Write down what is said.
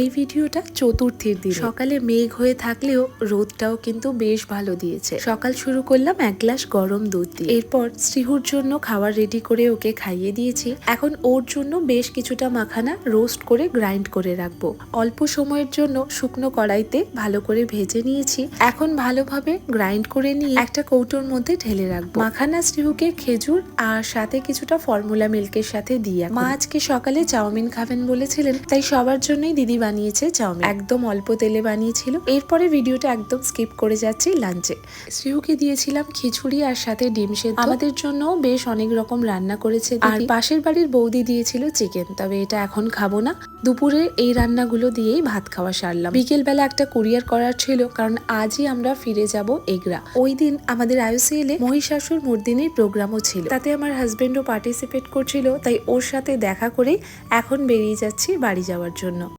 এই ভিডিওটা চতুর্থীর দিন। সকালে মেঘ হয়ে থাকলেও রোদটাও কিন্তু বেশ ভালো দিয়েছে। সকাল শুরু করলাম এক গ্লাস গরম দুধ দিয়ে। এরপর শ্রীহুর জন্য খাবার রেডি করে ওকে খাইয়ে দিয়েছি। এখন ওর জন্য বেশ কিছুটা মাখানা রোস্ট করে গ্রাইন্ড করে রাখব। অল্প সময়ের জন্য শুকনো কড়াইতে ভালো করে ভেজে নিয়েছি। এখন ভালোভাবে গ্রাইন্ড করে নিয়ে একটা কৌটোর মধ্যে ঢেলে রাখব। মাখানা শ্রীহুকে খেজুর আর সাথে কিছুটা ফর্মুলা মিল্কের সাথে দিয়ে মা আজকে সকালে চাউমিন খাবেন বলেছিলেন, তাই সবার জন্যই দিদি বানিয়েছে চাউমিন। একদম অল্প তেলে বানিয়েছিল। এরপরে ভিডিওটা একদম স্কিপ করে যাচ্ছি লাঞ্চে। শ্রীহুকে দিয়েছিলাম খিচুড়ি আর সাথে ডিম সেদ্ধ। আমাদের জন্য বেশ অনেক রকম রান্না করেছে আর পাশের বাড়ির বৌদি দিয়েছিল চিকেন। তবে এটা এখন খাব না। দুপুরে এই রান্নাগুলো দিয়েই ভাত খাওয়া সারলাম। বিকেল বেলা একটা কুরিয়ার করার ছিল কারণ আজই আমরা ফিরে যাব এগরা। ওই দিন আমাদের আইওসিএলে মহিষাসুর মর্দিনীর প্রোগ্রামও ছিল। তাতে আমার হাজবেন্ডও পার্টিসিপেট করছিল তাই ওর সাথে দেখা করেই এখন বেরিয়ে যাচ্ছি বাড়ি যাওয়ার জন্য।